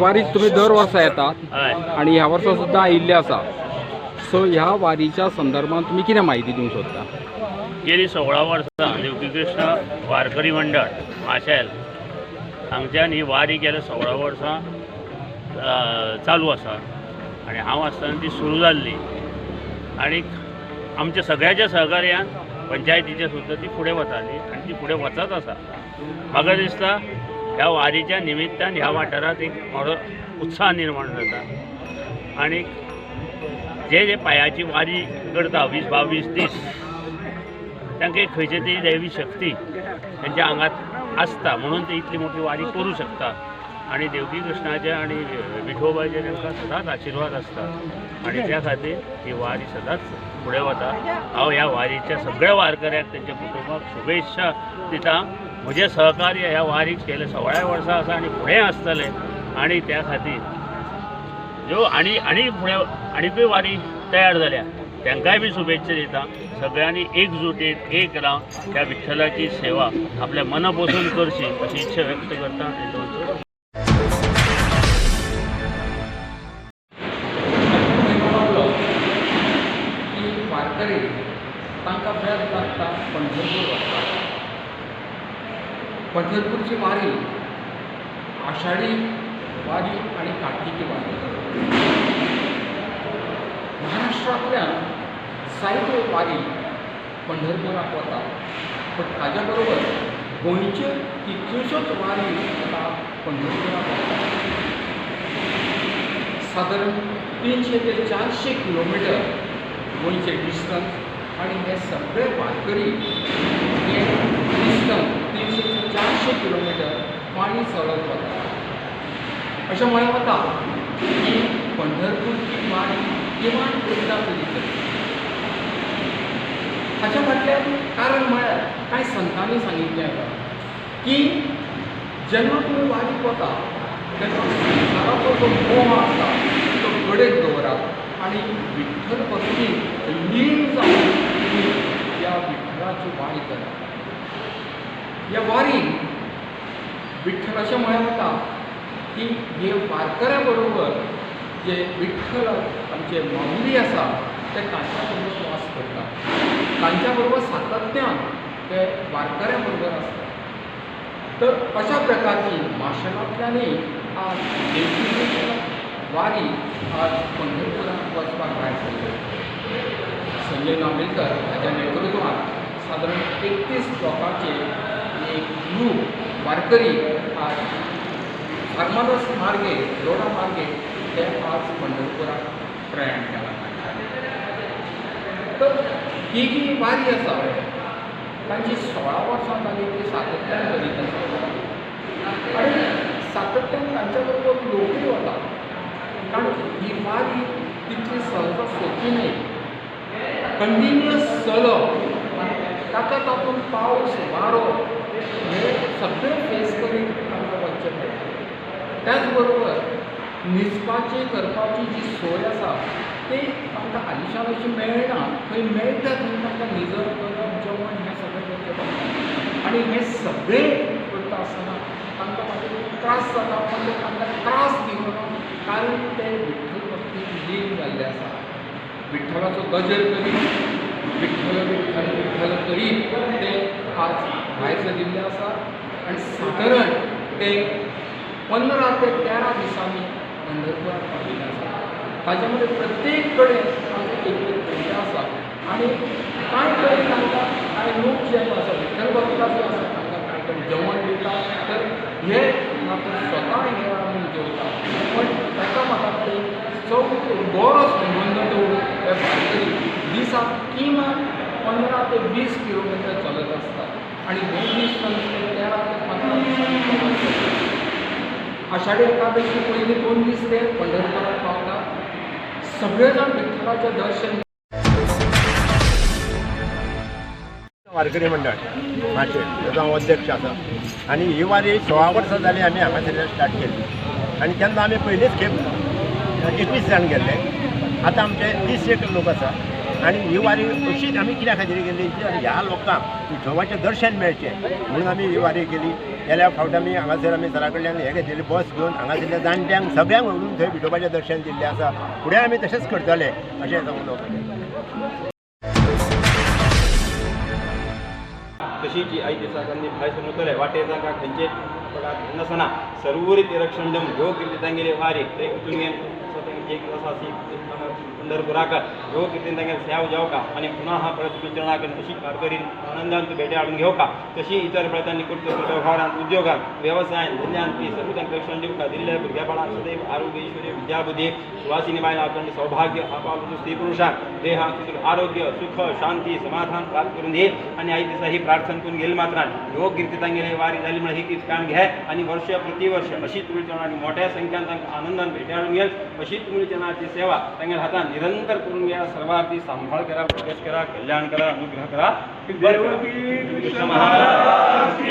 वारीक तुम्ही दर वर्सा येतात आणि ह्या वर्सा सुद्धा आयिल्ले आसा सो ह्या वारीच्या संदर्भात तुम्ही कितें म्हायती दिवंक सोदता गेली सोळा वर्सां देवकी कृष्ण वारकरी मंडळ माशेल. हांगच्यान ही वारी गेल्या सोळा वर्सां चालू आसा आनी हांव आसतना ती सुरू जाल्ली आनी आमच्या सगळ्याच्या सहकार्यान पंचायतीच्या सुद्दां ती फुडें वताली आनी ती फुडें वचत आसा म्हाका दिसता ह्या वारीच्या निमित्तान ह्या वाठारांत एक व्हडलो उत्साह निर्माण जाता आनी जे जे पांयाची वारी करता वीस बावीस दीस तांकां एक खंयची तरी दैवी शक्ती त्यांच्या आंगात आसता म्हणून ते इतली मोठी वारी करू शकता. आनी देवकी कृष्णाचे आनी विठोबाचे तांकां सदांच आशिर्वाद आसता आनी त्या खातीर ही वारी सदांच फुडें वता हांव ह्या वारीच्या सगळ्या वारकऱ्यांक तेंच्या कुटुंबाक शुभेच्छा दिता. म्हजें सहकार्य ह्या वारीक गेले सोळा वर्सां आसा आनी फुडें आसतलें आनी त्या खातीर ज्यो आनी आनी फुडें आनीकूय वारी तयार जाल्या तांकांय बी शुभेच्छा दिता. सगळ्यांनी एकजुटीत एक रावन त्या विठ्ठलाची सेवा आपल्या मनापासून करची अशी इच्छा व्यक्त करता पंढरपूरची वारी आषाढी वारी आणि कार्तिकी वारी. महाराष्ट्रांतल्यान जायत्यो वारी पंढरपूर वता पण ताज्या बरोबर गोंयच्यो कितल्योश्योच वारी आता पंढरपूर वता साधारण तीनशे ते चारशे किलोमिटर गोंयचे डिस्टन्स आणि हे सगळे वारकरी हे डिस्टन्स चारशे किलोमिटर पाणी चलत वता अशें म्हळें वता की पंढरपूरची वारी किमान एकदा तरी करता हाच्या फाटल्यान कारण म्हळ्यार कांय संतांनी सांगितलें आसा की? जेन्ना तुमी वारीक वता तेन्ना संसाराचो जो मोह आसता तो कडेक दवरात आनी विठ्ठल भक्ती लीन जावन तुमी त्या विठ्ठलाची वारी करात ह्या वारी विठ्ठल अशें म्हळें की हे वारकऱ्या बरोबर जे विठ्ठल आमचे माऊली आसा ते तांच्या बरोबर वास करता तांच्या बरोबर सातत्यान ते वारकऱ्या बरोबर आसता तर अशा प्रकारची माशेलांतल्यानय आज देवकी वारी आज पंढरपुरात वचपाक भायर सरली संजय नामेलकर हाच्या नेतृत्वात सादारण एकतीस लोकांचे एक न्यू वारकरी आज फार्मादस मार्गे रोडा मार्गे ते आज पंढरपुरात प्रयाण केला तर ही जी वारी आसा तांची सोळा वर्सां जाली ती सातत्यान करीत आसा आनी सातत्यान तांच्या बरोबर लोकूय वता कारण ही वारी तितली सहज सोपी न्ही. कंटिन्युअस चलप ताका तातूंत पावस वारो सगळें फेस करीत तांकां वचचें पडटा त्याच बरोबर न्हिजपाची करपाची जी सोय आसा ती आमकां हालींच्यान अशी मेळना खंय मेळटा थंय तांकां न्हिजप करप जेवण हें सगळें करचें पडटा आनी हें सगळें करता आसतना तांकां मागीर त्रास जाता पण ते तांकां त्रास दिवना कारण ते विठ्ठल भक्तीक लीन जाल्ले आसा विठ्ठलाचो गजर करीत विठ्ठल विठ्ठल विठ्ठल करीत ते आज भायर सरिल्ले आसा आनी सादारण ते पंदरा ते तेरा दिसांनी पंढरपुरात पाविल्ले आसा ताचे मध्ये प्रत्येक कडेन एक एक आसा आनी कांय कडेन तांकां कांय लोक जे आसा विठ्ठल भक्ता जे आसा तांकां कांय कडेन जेवण दिता तर हे मात्र स्वता हे आमी जेवता पण ताका म्हाका ते चवथ बरो संबंद दवरून ते वारकरी दिसाक ते वीस किलोमीटर चालत असतात. आणि दोन डिस्टन्स ते आषाढी एकादशी पहिले दोन वीस ते पंढरपुरात पावतात सगळेजण विठ्ठलाचं दर्शन वारकरी मंडळ माझे ताचो हांव अध्यक्ष आसा आणि ही वारी सोळा वर्सां जालीं आमी हांगासर स्टार्ट केली. आणि तेन्ना आमी पयलीच खेप एकवीस जाण गेल्ले आतां आमचे तीस एक लोक आसा आनी ही वारी अशीच आमी कित्या खातीर गेली की ह्या लोकांक विठोबाचें दर्शन मेळचें म्हणून आमी ही वारी केली. गेल्या फावट आमी हांगासर आमी सरा कडल्यान हे घेतिल्ली बस घेवन हांगासरल्या जाणट्यांक सगळ्यांक व्हरून थंय विठोबाचें दर्शन दिल्लें आसा फुडें आमी तशेंच करतले अशें जावन उलोवपाचें तशी जी आई दिसाकांनी भाय समजतले वाटे जाका खंयचे पगार नसना सर्वरीत रक्षण ह्यो केल्ली तांगेले वारी ते तुमगे स्वतः आसा ती पंढरपुराकर ह्यो कितें तांगेले सेव जावका आणि पुन्हा हा प्रत विचारणा करून अशी कारकरी आनंदान भेटे घेऊ घेवका तशी इतर प्रयत्नांनी करता वेव्हारांत उद्योगांत वेवसायान धंद्यान ती सर्व तांकां रक्षण दिवका दिल्ले भुरग्यापणाक सदैव आरोग्य ईश्वरी विद्याबुद्धी सुवासिनी बायन आपण सौभाग्य आपापलं स्त्री पुरुषाक देहाक आरोग्य सुख शांती समाधान प्राप्त करून दे आणि आई दिसा ही प्रार्थना करून गेली मात्र. योग्य रीती तांगेले वारी झाली म्हणून ही तीच काम घ्या आणि वर्ष प्रतिवर्ष अशी तुळचणाची मोठ्या संख्यान तांकां आनंदान आणून घेल. अशी तुळचणाची सेवा तांगेल्या हातान निरंतर करून घ्या सर्वार्थी सांभाळ करा प्रवेश करा कल्याण करा अनुग्रह करा. कृष्ण महाराज.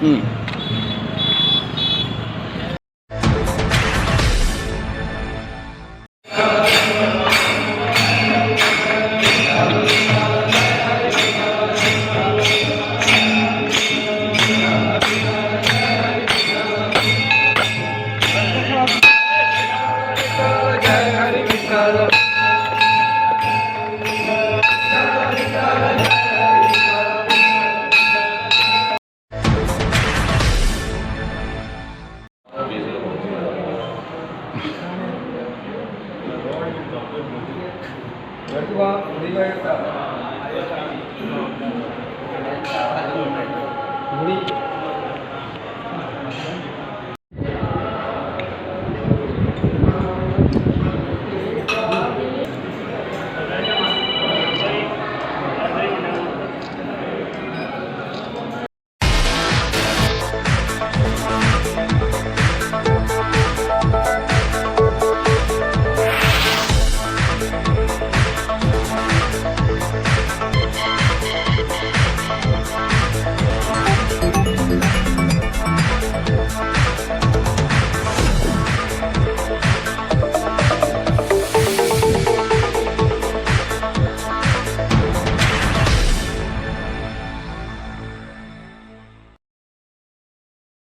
Hmm. मुडी